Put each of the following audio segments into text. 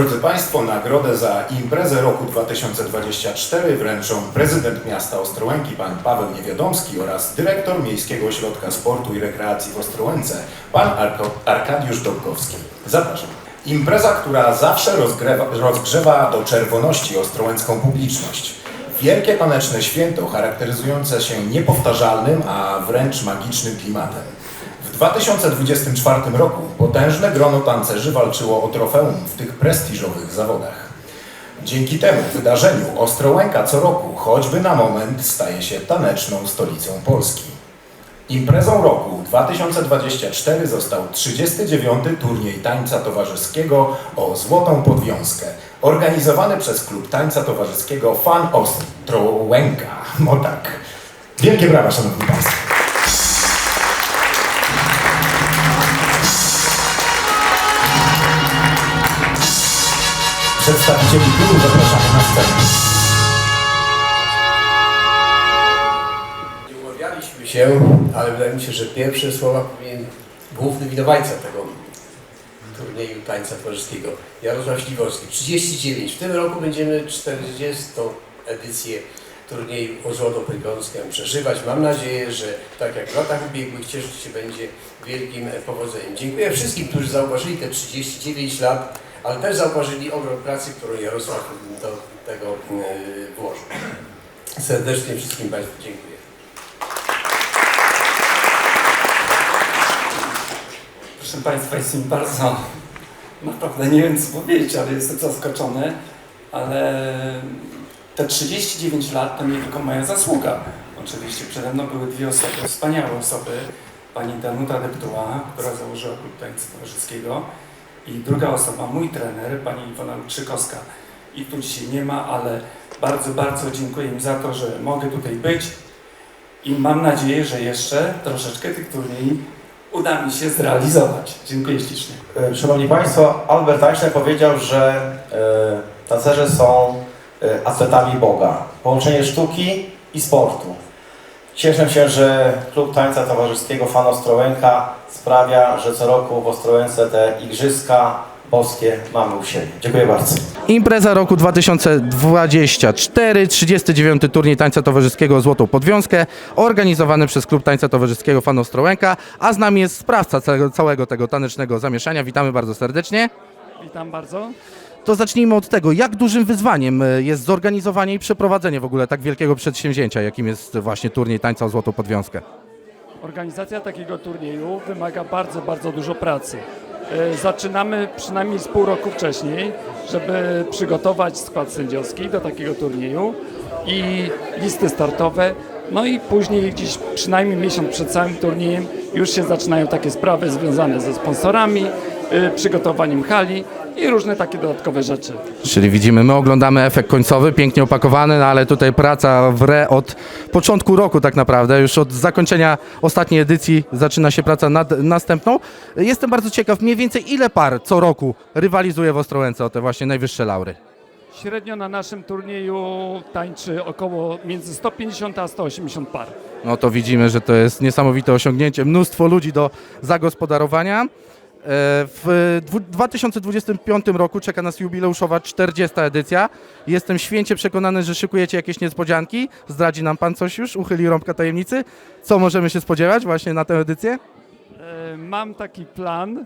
Drodzy Państwo, nagrodę za imprezę roku 2024 wręczą prezydent miasta Ostrołęki pan Paweł Niewiadomski oraz dyrektor Miejskiego Ośrodka Sportu i Rekreacji w Ostrołęce pan Arkadiusz Dobkowski. Zapraszam. Impreza, która zawsze rozgrzewa do czerwoności ostrołęcką publiczność. Wielkie taneczne święto charakteryzujące się niepowtarzalnym, a wręcz magicznym klimatem. W 2024 roku potężne grono tancerzy walczyło o trofeum w tych prestiżowych zawodach. Dzięki temu wydarzeniu Ostrołęka co roku, choćby na moment, staje się taneczną stolicą Polski. Imprezą roku 2024 został 39. turniej tańca towarzyskiego o Złotą Podwiązkę, organizowany przez klub tańca towarzyskiego Fan Ostrołęka. No tak. Wielkie brawa, Szanowni Państwo. Przedstawicieli klubu zapraszamy na scenę. Nie umawialiśmy się, ale wydaje mi się, że pierwsze słowa powinien główny winowajca tego turnieju tańca towarzyskiego, Jarosław Śliwowski. 39. W tym roku będziemy 40. edycję turnieju o Złotą Prywiązkę przeżywać. Mam nadzieję, że tak jak w latach ubiegłych cieszyć się będzie wielkim powodzeniem. Dziękuję wszystkim, którzy zauważyli te 39 lat, ale też zauważyli ogrom pracy, którą Jarosław do tego e, włożył. Serdecznie wszystkim Państwu dziękuję. Proszę Państwa, jest mi bardzo, naprawdę nie wiem co powiedzieć, ale jestem zaskoczony, ale te 39 lat to nie tylko moja zasługa. Oczywiście przede mną były dwie osoby, wspaniałe osoby. Pani Danuta Deptuła, która założyła klub tańca towarzyskiego i druga osoba, mój trener, pani Iwona Krzykowska. Ich tu dzisiaj nie ma, ale bardzo, bardzo dziękuję im za to, że mogę tutaj być i mam nadzieję, że jeszcze troszeczkę tych turniej uda mi się zrealizować. Dziękuję ślicznie. E, Szanowni Państwo, Albert Einstein powiedział, że e, tancerze są atletami Boga. Połączenie sztuki i sportu. Cieszę się, że Klub Tańca Towarzyskiego Fan Ostrołęka sprawia, że co roku w Ostrołęce te igrzyska boskie mamy u siebie. Dziękuję bardzo. Impreza roku 2024, 39. turniej tańca towarzyskiego o Złotą Podwiązkę, organizowany przez Klub Tańca Towarzyskiego Fan Ostrołęka, a z nami jest sprawca całego, całego tego tanecznego zamieszania. Witamy bardzo serdecznie. Witam bardzo. To zacznijmy od tego, jak dużym wyzwaniem e, jest zorganizowanie i przeprowadzenie w ogóle tak wielkiego przedsięwzięcia, jakim jest właśnie turniej tańca o Złotą Podwiązkę. Organizacja takiego turnieju wymaga bardzo, bardzo dużo pracy. E, Zaczynamy przynajmniej z pół roku wcześniej, żeby przygotować skład sędziowski do takiego turnieju i listy startowe. No i później gdzieś przynajmniej miesiąc przed całym turniejem już się zaczynają takie sprawy związane ze sponsorami, e, przygotowaniem hali i różne takie dodatkowe rzeczy. Czyli widzimy, my oglądamy efekt końcowy, pięknie opakowany, no ale tutaj praca w re od początku roku tak naprawdę, już od zakończenia ostatniej edycji zaczyna się praca nad następną. Jestem bardzo ciekaw, mniej więcej ile par co roku rywalizuje w Ostrołęce o te właśnie najwyższe laury? Średnio na naszym turnieju tańczy około między 150 a 180 par. No to widzimy, że to jest niesamowite osiągnięcie, mnóstwo ludzi do zagospodarowania. E, W dwu- 2025 roku czeka nas jubileuszowa 40. edycja. Jestem święcie przekonany, że szykujecie jakieś niespodzianki. Zdradzi nam Pan coś już? Uchyli rąbka tajemnicy? Co możemy się spodziewać właśnie na tę edycję? E, Mam taki plan, e,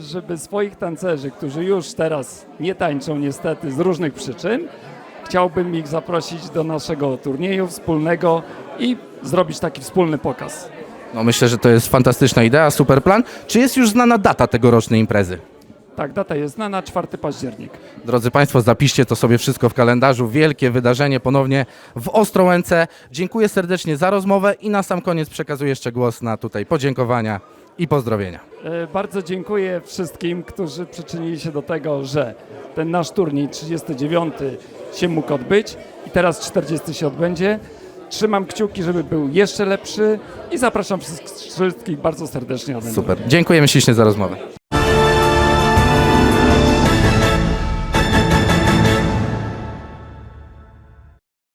żeby swoich tancerzy, którzy już teraz nie tańczą niestety z różnych przyczyn, chciałbym ich zaprosić do naszego turnieju wspólnego i zrobić taki wspólny pokaz. No myślę, że to jest fantastyczna idea, super plan. Czy jest już znana data tegorocznej imprezy? Tak, data jest znana, 4 październik. Drodzy Państwo, zapiszcie to sobie wszystko w kalendarzu. Wielkie wydarzenie ponownie w Ostrołęce. Dziękuję serdecznie za rozmowę i na sam koniec przekazuję jeszcze głos na tutaj podziękowania i pozdrowienia. E, Bardzo dziękuję wszystkim, którzy przyczynili się do tego, że ten nasz turniej 39 się mógł odbyć i teraz 40 się odbędzie. Trzymam kciuki, żeby był jeszcze lepszy i zapraszam wszystkich bardzo serdecznie Super. Dziękujemy ślicznie za rozmowę.